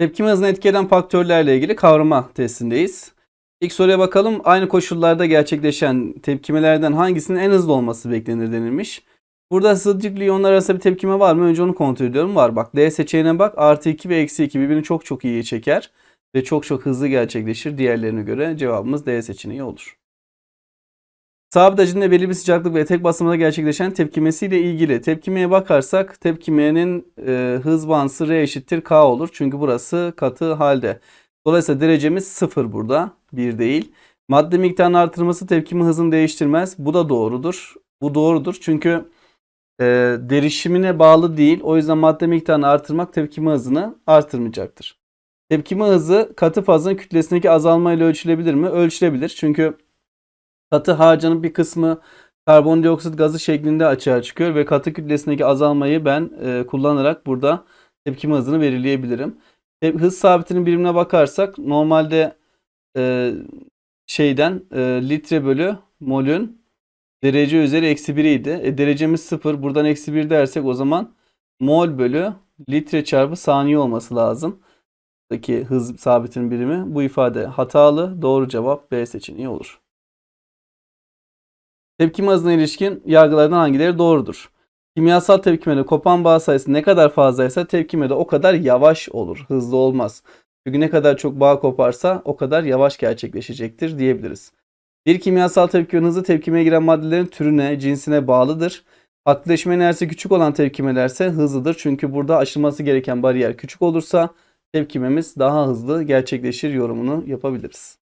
Tepkime hızını etkileyen faktörlerle ilgili kavrama testindeyiz. İlk soruya bakalım. Aynı koşullarda gerçekleşen tepkimelerden hangisinin en hızlı olması beklenir denilmiş. Burada hızlıcıklı iyonlar arasında bir tepkime var mı? Önce onu kontrol ediyorum. Var. Bak D seçeneğine bak. Artı 2 ve eksi 2 birbirini çok çok iyi çeker. Ve çok çok hızlı gerçekleşir diğerlerine göre. Cevabımız D seçeneği olur. Sabit hacimde belli bir sıcaklık ve tek basımda gerçekleşen tepkimesiyle ilgili tepkimeye bakarsak tepkimenin e, hız bansı R eşittir K olur. Çünkü burası katı halde. Dolayısıyla derecemiz 0 burada. 1 değil. Madde miktarının artırılması tepkime hızını değiştirmez. Bu da doğrudur. Bu doğrudur. Çünkü e, derişimine bağlı değil. O yüzden madde miktarını artırmak tepkime hızını artırmayacaktır. Tepkime hızı katı fazın kütlesindeki azalmayla ölçülebilir mi? Ölçülebilir. Çünkü katı harcanın bir kısmı karbondioksit gazı şeklinde açığa çıkıyor ve katı kütlesindeki azalmayı ben e, kullanarak burada tepkime hızını belirleyebilirim. Te- hız sabitinin birimine bakarsak normalde e, şeyden e, litre bölü molün derece üzeri eksi 1 idi. E, derecemiz 0. Buradan eksi 1 dersek o zaman mol bölü litre çarpı saniye olması lazım. Buradaki hız sabitinin birimi. Bu ifade hatalı. Doğru cevap B seçeneği olur. Tepkime hızına ilişkin yargılardan hangileri doğrudur? Kimyasal tepkimede kopan bağ sayısı ne kadar fazlaysa tepkime de o kadar yavaş olur. Hızlı olmaz. Çünkü ne kadar çok bağ koparsa o kadar yavaş gerçekleşecektir diyebiliriz. Bir kimyasal tepkimenin hızı tepkimeye giren maddelerin türüne, cinsine bağlıdır. Aktifleşme enerjisi küçük olan tepkimelerse hızlıdır. Çünkü burada aşılması gereken bariyer küçük olursa tepkimemiz daha hızlı gerçekleşir yorumunu yapabiliriz.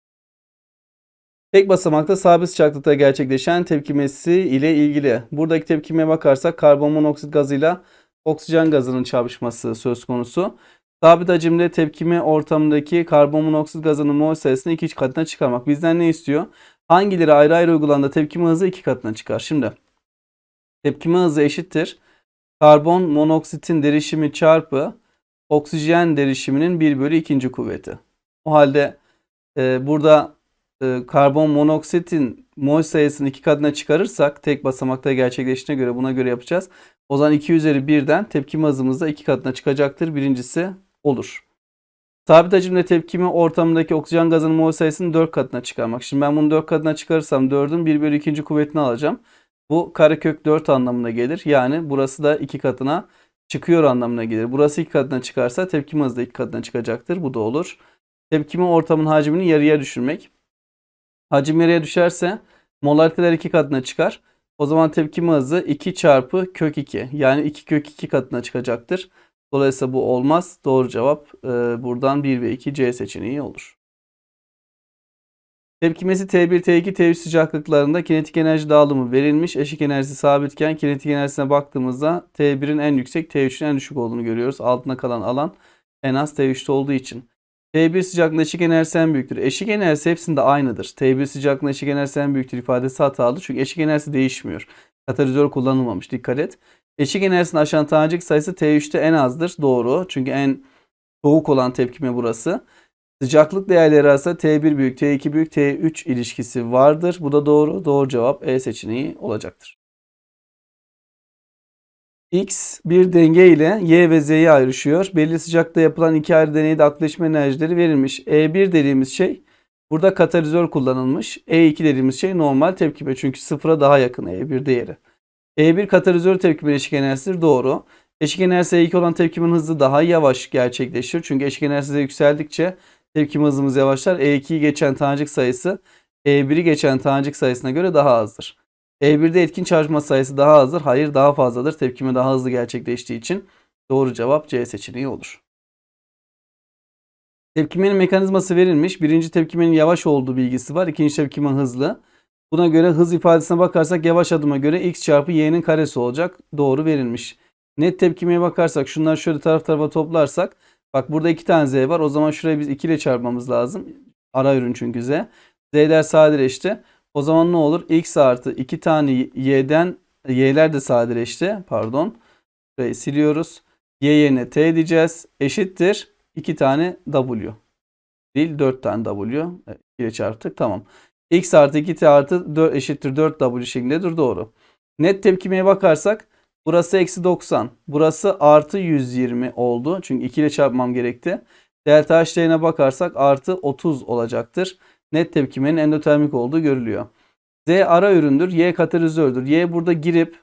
Tek basamakta sabit sıcaklıkta gerçekleşen tepkimesi ile ilgili. Buradaki tepkimeye bakarsak karbon monoksit gazıyla oksijen gazının çarpışması söz konusu. Sabit hacimde tepkime ortamındaki karbon monoksit gazının mol sayısını iki katına çıkarmak. Bizden ne istiyor? Hangileri ayrı ayrı uygulandığında tepkime hızı iki katına çıkar? Şimdi tepkime hızı eşittir. Karbon monoksitin derişimi çarpı oksijen derişiminin 1 bölü 2. kuvveti. O halde e, burada e, karbon monoksitin mol sayısını iki katına çıkarırsak tek basamakta gerçekleştiğine göre buna göre yapacağız. O zaman 2 üzeri 1'den tepkime hızımız da iki katına çıkacaktır. Birincisi olur. Sabit hacimde tepkime ortamındaki oksijen gazının mol sayısını 4 katına çıkarmak. Şimdi ben bunu 4 katına çıkarırsam 4'ün 1 bölü 2. kuvvetini alacağım. Bu karekök 4 anlamına gelir. Yani burası da 2 katına çıkıyor anlamına gelir. Burası 2 katına çıkarsa tepkime hızı da 2 katına çıkacaktır. Bu da olur. Tepkime ortamın hacmini yarıya düşürmek. Hacim yarıya düşerse molariteler 2 katına çıkar. O zaman tepkime hızı 2 çarpı kök 2 yani 2 kök 2 katına çıkacaktır. Dolayısıyla bu olmaz. Doğru cevap e, buradan 1 ve 2 C seçeneği olur. Tepkimesi T1, T2, T3 sıcaklıklarında kinetik enerji dağılımı verilmiş. Eşik enerjisi sabitken kinetik enerjisine baktığımızda T1'in en yüksek, T3'ün en düşük olduğunu görüyoruz. Altına kalan alan en az T3'te olduğu için. T1 sıcaklığında eşik enerjisi en büyüktür. Eşik enerjisi hepsinde aynıdır. T1 sıcaklığında eşik enerjisi en büyüktür ifadesi hatalı. Çünkü eşik enerjisi değişmiyor. Katalizör kullanılmamış. Dikkat et. Eşik enerjisini aşan tanecik sayısı T3'te en azdır. Doğru. Çünkü en soğuk olan tepkime burası. Sıcaklık değerleri arasında T1 büyük, T2 büyük, T3 ilişkisi vardır. Bu da doğru. Doğru cevap E seçeneği olacaktır. X bir denge ile Y ve Z'yi ayrışıyor. Belli sıcakta yapılan iki ayrı deneyde aktifleşme enerjileri verilmiş. E1 dediğimiz şey burada katalizör kullanılmış. E2 dediğimiz şey normal tepkime çünkü sıfıra daha yakın E1 değeri. E1 katalizör tepkime eşik enerjisidir. Doğru. Eşik enerjisi E2 olan tepkimin hızı daha yavaş gerçekleşir. Çünkü eşik enerjisi yükseldikçe tepkime hızımız yavaşlar. E2'yi geçen tanecik sayısı E1'i geçen tanecik sayısına göre daha azdır. E1'de etkin çarpma sayısı daha azdır. Hayır daha fazladır. Tepkime daha hızlı gerçekleştiği için doğru cevap C seçeneği olur. Tepkimenin mekanizması verilmiş. Birinci tepkimenin yavaş olduğu bilgisi var. İkinci tepkime hızlı. Buna göre hız ifadesine bakarsak yavaş adıma göre x çarpı y'nin karesi olacak. Doğru verilmiş. Net tepkimeye bakarsak şunları şöyle taraf tarafa toplarsak bak burada iki tane z var. O zaman şuraya biz 2 ile çarpmamız lazım. Ara ürün çünkü z. Z'ler sadeleşti. O zaman ne olur? X artı 2 tane y'den y'ler de sadeleşti. Pardon. Burayı siliyoruz. Y yerine t diyeceğiz. Eşittir 2 tane w. Değil 4 tane w. 2 ile çarptık. Tamam. X artı 2t artı 4 eşittir 4w şeklindedir. Doğru. Net tepkimeye bakarsak burası eksi 90. Burası artı 120 oldu. Çünkü 2 ile çarpmam gerekti. Delta H değerine bakarsak artı 30 olacaktır. Net tepkimenin endotermik olduğu görülüyor. Z ara üründür. Y katalizördür. Y burada girip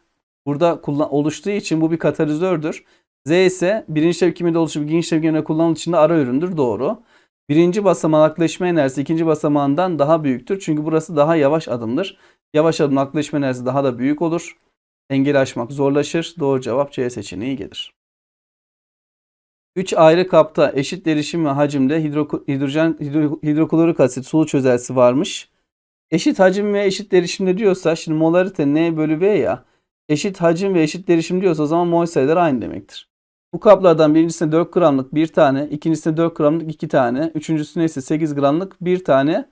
burada kullan oluştuğu için bu bir katalizördür. Z ise birinci tepkimede oluşup ikinci tepkimede kullanıldığı için de ara üründür. Doğru. Birinci basamağın aklaşma enerjisi ikinci basamağından daha büyüktür. Çünkü burası daha yavaş adımdır. Yavaş adım aklaşma enerjisi daha da büyük olur. Engeli aşmak zorlaşır. Doğru cevap C seçeneği gelir. 3 ayrı kapta eşit derişim ve hacimde hidro, hidrojen hidro, hidroklorik asit sulu çözeltisi varmış. Eşit hacim ve eşit derişimde diyorsa şimdi molarite N bölü V ya. Eşit hacim ve eşit derişim diyorsa o zaman mol sayıları aynı demektir. Bu kaplardan birincisine 4 gramlık bir tane, ikincisine 4 gramlık iki tane, üçüncüsüne ise 8 gramlık bir tane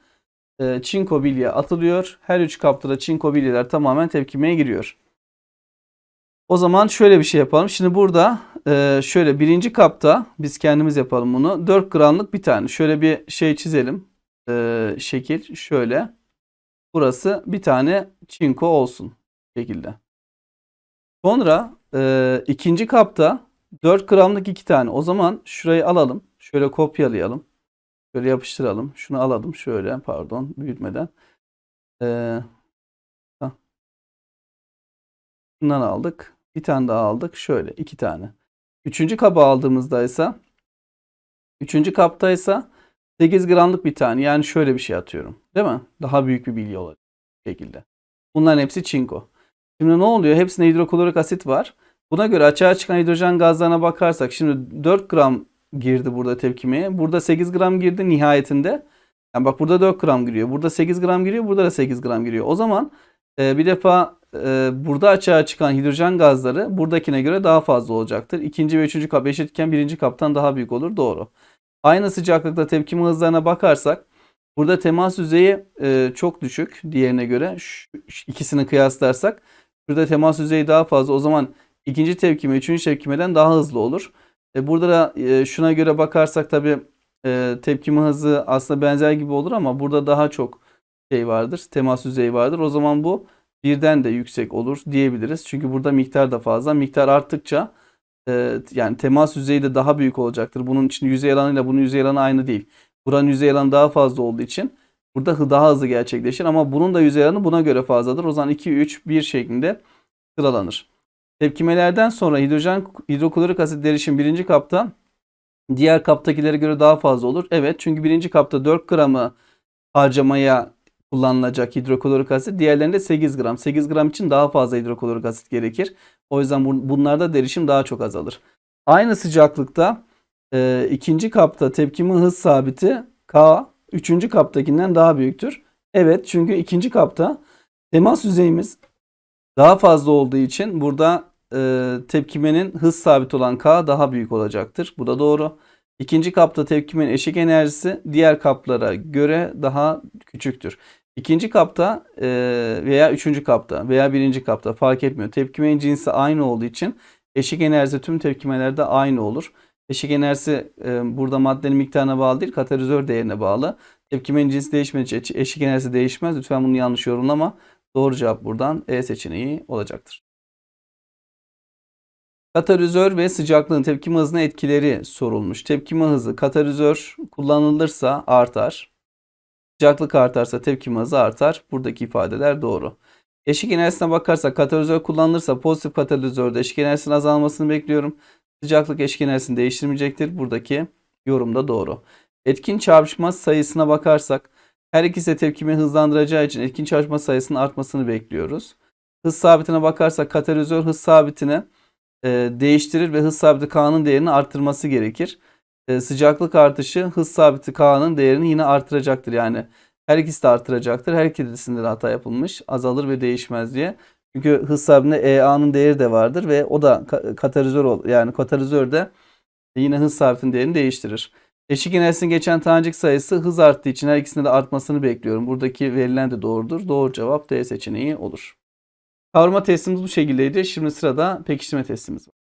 e, çinko bilye atılıyor. Her üç kapta da çinko bilyeler tamamen tepkimeye giriyor. O zaman şöyle bir şey yapalım. Şimdi burada e, şöyle birinci kapta biz kendimiz yapalım bunu. 4 gramlık bir tane. Şöyle bir şey çizelim. E, şekil şöyle. Burası bir tane çinko olsun. Şekilde. Sonra e, ikinci kapta 4 gramlık iki tane. O zaman şurayı alalım. Şöyle kopyalayalım. Şöyle yapıştıralım. Şunu alalım. Şöyle pardon büyütmeden. Hah. Şundan aldık. Bir tane daha aldık. Şöyle iki tane. Üçüncü kaba aldığımızda ise üçüncü kapta ise 8 gramlık bir tane. Yani şöyle bir şey atıyorum. Değil mi? Daha büyük bir bilgi olacak. Şekilde. Bunların hepsi çinko. Şimdi ne oluyor? Hepsinde hidroklorik asit var. Buna göre açığa çıkan hidrojen gazlarına bakarsak şimdi 4 gram girdi burada tepkimeye. Burada 8 gram girdi nihayetinde. Yani bak burada 4 gram giriyor. Burada 8 gram giriyor. Burada da 8 gram giriyor. O zaman e, bir defa e, burada açığa çıkan hidrojen gazları buradakine göre daha fazla olacaktır. İkinci ve üçüncü kap eşitken birinci kaptan daha büyük olur. Doğru. Aynı sıcaklıkta tepkime hızlarına bakarsak burada temas yüzeyi e, çok düşük diğerine göre. Şu, ikisini kıyaslarsak burada temas yüzeyi daha fazla. O zaman ikinci tepkime, üçüncü tepkimeden daha hızlı olur. E, burada da e, şuna göre bakarsak tabi e, tepkime hızı aslında benzer gibi olur ama burada daha çok şey vardır, temas yüzeyi vardır. O zaman bu birden de yüksek olur diyebiliriz. Çünkü burada miktar da fazla. Miktar arttıkça e, yani temas yüzeyi de daha büyük olacaktır. Bunun için yüzey alanıyla bunun yüzey alanı aynı değil. Buranın yüzey alanı daha fazla olduğu için burada daha hızlı gerçekleşir ama bunun da yüzey alanı buna göre fazladır. O zaman 2, 3, 1 şeklinde sıralanır. Tepkimelerden sonra hidrojen hidroklorik asit derişim birinci kapta diğer kaptakilere göre daha fazla olur. Evet çünkü birinci kapta 4 gramı harcamaya kullanılacak hidroklorik asit. Diğerlerinde 8 gram. 8 gram için daha fazla hidroklorik asit gerekir. O yüzden bu- bunlarda derişim daha çok azalır. Aynı sıcaklıkta e, ikinci kapta tepkime hız sabiti K üçüncü kaptakinden daha büyüktür. Evet çünkü ikinci kapta temas yüzeyimiz daha fazla olduğu için burada e, tepkimenin hız sabiti olan K daha büyük olacaktır. Bu da doğru. İkinci kapta tepkimenin eşik enerjisi diğer kaplara göre daha küçüktür. İkinci kapta e, veya üçüncü kapta veya birinci kapta fark etmiyor. Tepkimenin cinsi aynı olduğu için eşik enerjisi tüm tepkimelerde aynı olur. Eşik enerjisi e, burada maddenin miktarına bağlı değil, katalizör değerine bağlı. Tepkimenin cinsi değişmediği eşik enerjisi değişmez. Lütfen bunu yanlış yorumlama. Doğru cevap buradan E seçeneği olacaktır. Katalizör ve sıcaklığın tepkime hızına etkileri sorulmuş. Tepkime hızı katalizör kullanılırsa artar. Sıcaklık artarsa tepkime hızı artar. Buradaki ifadeler doğru. Eşik enerjisine bakarsak katalizör kullanılırsa pozitif katalizörde eşik enerjisinin azalmasını bekliyorum. Sıcaklık eşik enerjisini değiştirmeyecektir. Buradaki yorum da doğru. Etkin çarpışma sayısına bakarsak her ikisi de tepkimi hızlandıracağı için etkin çarpışma sayısının artmasını bekliyoruz. Hız sabitine bakarsak katalizör hız sabitini e, değiştirir ve hız sabiti K'nın değerini arttırması gerekir. E, sıcaklık artışı hız sabiti K'nın değerini yine artıracaktır. Yani her ikisi de artıracaktır. Her ikisinde de hata yapılmış. Azalır ve değişmez diye. Çünkü hız sabitinde EA'nın değeri de vardır ve o da ka- katalizör yani katalizör de yine hız sabitinin değerini değiştirir. Eşik enerjisini geçen tanecik sayısı hız arttığı için her ikisinde de artmasını bekliyorum. Buradaki verilen de doğrudur. Doğru cevap D seçeneği olur. Kavrama testimiz bu şekildeydi. Şimdi sırada pekiştirme testimiz var.